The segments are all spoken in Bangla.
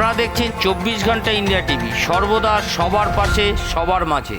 আপনারা দেখছেন চব্বিশ ঘণ্টা ইন্ডিয়া টিভি। সর্বদা সবার পাশে, সবার মাঝে।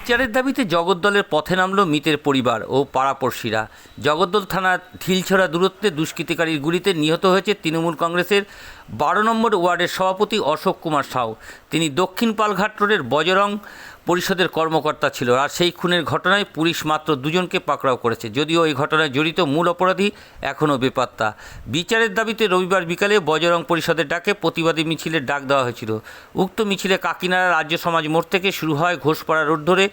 বিচারের দাবিতে জগদ্দলের পথে নামলো মিতের পরিবার ও পাড়াপড়শিরা। জগদ্দল থানার ঢিলছড়া দূরত্বে দুষ্কৃতিকারীর গুলিতে নিহত হয়েছে তৃণমূল কংগ্রেসের বারো নম্বর ওয়ার্ডের সভাপতি অশোক কুমার সাউ। তিনি দক্ষিণ পালঘাট রোডের বজরং পরিষদের কর্মকর্তা ছিল আর সেই খুনের ঘটনায় পুলিশ মাত্র দুজনকে পাকড়াও করেছে। যদিও এই ঘটনায় জড়িত মূল অপরাধী এখনও বেপাত্তা। বিচারের দাবিতে রবিবার বিকালে বজরং পরিষদের ডাকে প্রতিবাদী মিছিলের ডাক দেওয়া হয়েছিল। উক্ত মিছিলে কাকিনাড়া রাজ্য সমাজ মোড় থেকে শুরু হয় ঘোষপাড়া রোড ধরে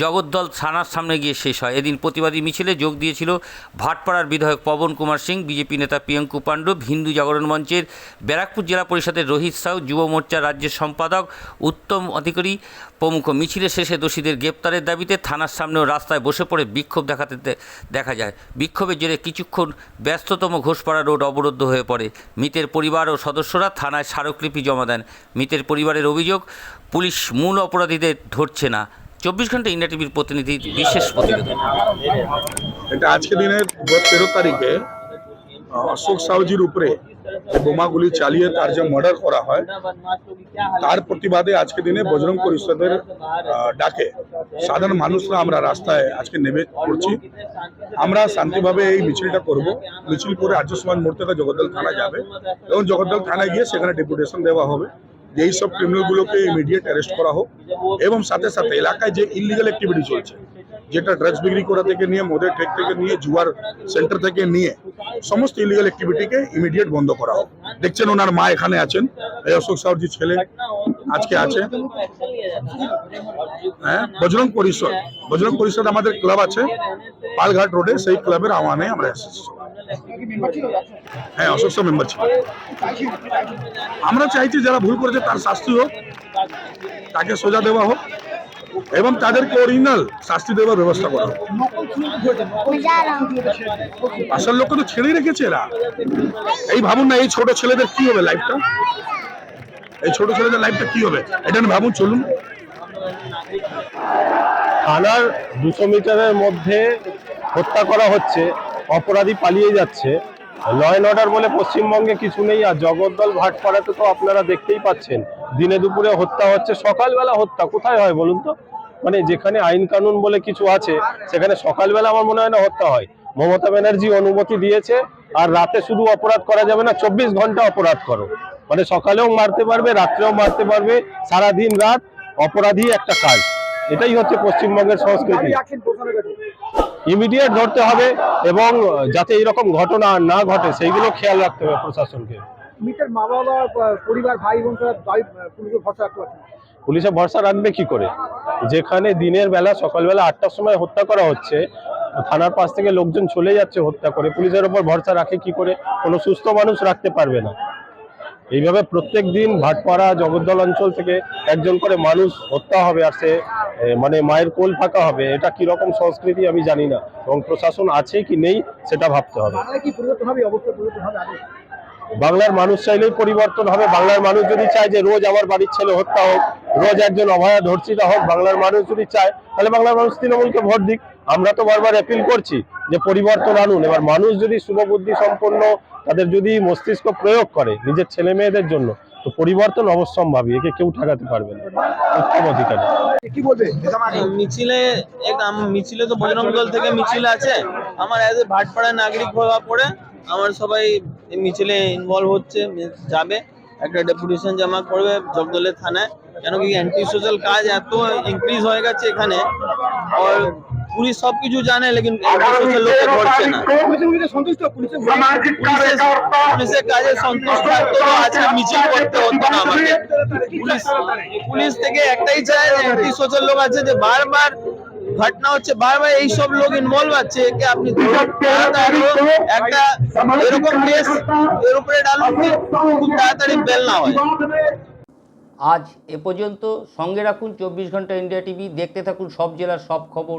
জগদ্দল থানার সামনে গিয়ে শেষ হয়। এদিন প্রতিবাদী মিছিলে যোগ দিয়েছিল ভাটপাড়ার বিধায়ক পবন কুমার সিং, বিজেপি নেতা প্রিয়ঙ্কু পাণ্ডব, হিন্দু জাগরণ মঞ্চের ব্যারাকপুর জেলা পরিষদের রোহিত সাউ, যুব মোর্চা রাজ্যের সম্পাদক উত্তম অধিকারী, প্রমুখ মিছিলে শেষে দোষীদের গ্রেপ্তারের দাবিতে থানার সামনেও রাস্তায় বসে পড়ে বিক্ষোভ দেখাতে দেখা যায়। বিক্ষোভের জেরে কিছুক্ষণ ব্যস্ততম ঘোষপাড়া রোড অবরুদ্ধ হয়ে পড়ে। মৃতের পরিবার ও সদস্যরা থানায় স্মারকলিপি জমা দেন। মৃতের পরিবারের অভিযোগ, পুলিশ মূল অপরাধীদের ধরছে না। চব্বিশ ঘণ্টা ইন্ডিয়া টিভির প্রতিনিধি, বিশেষ প্রতিবেদন। এটা আজকে দিনের তেরো তারিখে অশোক সাউজির উপরে যে বোমাগুলি চালিয়ে তার যে মার্ডার করা হয়, তার প্রতিবাদে আজকে দিনে বজরং পরিষদের ডাকে। সাধারণ মানুষরা আমরা রাস্তায় আজকে নেমে পড়ছি। আমরা শান্তিভাবে এই মিছিলটা করব। মিছিল করে আর্য সমাজ জগদ্দল থানা যাবে এবং জগদ্দল থানায় গিয়ে সেখানে ডেপুটেশন দেওয়া হবে। এই সব ক্রিমিনালগুলোকে ইমিডিয়েট অ্যারেস্ট করা হোক এবং সাথে সাথে এলাকায় যে ইলিগাল অ্যাক্টিভিটি চলছে, যেটা ড্রাগস বিক্রি করা থেকে নিয়ে, মদের ঠেক থেকে নিয়ে, জুয়ার সেন্টার থেকে নিয়ে, সমস্ত ইলিগাল অ্যাক্টিভিটিকে ইমিডিয়েট বন্ধ করা হোক। দেখছেন ওনার মা এখানে আছেন, এই অশোক সাহরজির ছেলে আজকে আছে। হ্যাঁ বজরং পরিষদ বজরং পরিষদ আমাদের ক্লাব আছে, পালঘাট রোডে সেই ক্লাবের আহ্বানে আমরা এসেছি। হ্যাঁ অশোক মেম্বার ছিল। আমরা চাইছি যারা ভুল করেছে তার শাস্তি হোক, তাকে সোজা দেওয়া হোক, এবং তাদেরকে অরিজিনাল শাস্তি দেওয়ার ব্যবস্থা করা হোক। আসল লোককে তো ছেড়েই রেখেছে এরা। এই ভাবুন না, এই ছোট ছেলেদের কি হবে লাইফটা এই ছোট ছেলেদের লাইফটা কি হবে? এটা ভাবুন, চলুন। থানার দুশো মিটারের মধ্যে হত্যা করা হচ্ছে। অপরাধী পালিয়ে যাচ্ছে। ল অ্যান্ড অর্ডার বলে পশ্চিমবঙ্গে কিছু নেই আর জগদ্দল ভাটপাড়াতে তো আপনারা দেখতেই পাচ্ছেন। দিনে দুপুরে হত্যা হচ্ছে, সকালবেলা হত্যা। কোথায় হয় বলুন তো? মানে যেখানে আইন কানুন বলে কিছু আছে, সেখানে সকালবেলা আমার মনে হয় না হত্যা হয়। মমতা ব্যানার্জি অনুমতি দিয়েছে, আর রাতে শুধু অপরাধ করা যাবে না, চব্বিশ ঘণ্টা অপরাধ করো। মানে সকালেও মারতে পারবে, রাত্রেও মারতে পারবে সারা দিন রাত অপরাধী একটা কাজ। এটাই হচ্ছে পশ্চিমবঙ্গের সংস্কৃতি। ইমিডিয়েট ধরতে হবে এবং যাতে এরকম ঘটনা না ঘটে সেইগুলো খেয়াল রাখতে হবে প্রশাসনকে। মা বাবা পরিবার ভাই বোন পুলিশে ভরসা রাখতে পারছে পুলিশে ভরসা রাখবে কি করে? যেখানে দিনের বেলা সকালবেলা আটটার সময় হত্যা করা হচ্ছে থানার পাশ থেকে লোকজন চলে যাচ্ছে হত্যা করে পুলিশের ওপর ভরসা রাখে কি করে? কোনো সুস্থ মানুষ রাখতে পারবে না। এইভাবে প্রত্যেক দিন ভাটপাড়া জগদ্দল অঞ্চল থেকে একজন করে মানুষ হত্যা হবে আর সে মানে মায়ের কোল ফাঁকা হবে এটা কি রকম সংস্কৃতি আমি জানি না। এবং প্রশাসন আছে কি নেই সেটা ভাবতে হবে। বাংলার মানুষ চাইলেই পরিবর্তন হবে বাংলার মানুষ যদি চায় যে রোজ আমার বাড়ির ছেলে হত্যা হোক রোজ একজন অভয়া ধর্ষিতা হোক বাংলার মানুষ যদি চায় তাহলে বাংলার মানুষ তৃণমূলকে ভোট দিক। আমরা তো বারবার অ্যাপিল করছি যে পরিবর্তন আনুন। এবার মানুষ যদি শুভবুদ্ধি সম্পন্ন তাদের যদি মস্তিষ্ক প্রয়োগ করে নিজের ছেলে মেয়েদের জন্য তো পরিবর্তন অবশ্যম্ভাবী একে কেউ ঠেকাতে পারবে না। উত্তম অধিকারী কি বলবে মিছিলে এক মিছিলে তো বজরং দল থেকে মিছিল আছে। আমার অ্যাজ এ ভাটপাড়া নাগরিক হওয়া পরে আমার সবাই মিছিলে ইনভলভ হচ্ছে যাবে। একটা ডেপুটেশন জমা করবে জগদলের থানায়। কেন কি অ্যান্টি সোশ্যাল কাজ এত ইনক্রিজ হয়ে গেছে এখানে। আর পুলিশ সবকিছু জানে লেকিন লোককে ধরছে না। পুলিশের কাজে সন্তুষ্ট থাকতো আজকে মিছিল করতে হতো না আমাকে। পুলিশ পুলিশ থেকে একটাই চায় যে অ্যান্টি সোশ্যাল লোক আছে যে বারবার ঘটনা হচ্ছে বারবার এই সব লোক ইনভলভ আছে একে আপনি তাড়াতাড়ি একটা এরকম কেস এর উপরে ডালুন খুব তাড়াতাড়ি বেল না হয়। আজ এ পর্যন্ত সঙ্গে রাখুন চব্বিশ ঘণ্টা ইন্ডিয়া টিভি দেখতে থাকুন সব জেলার সব খবর।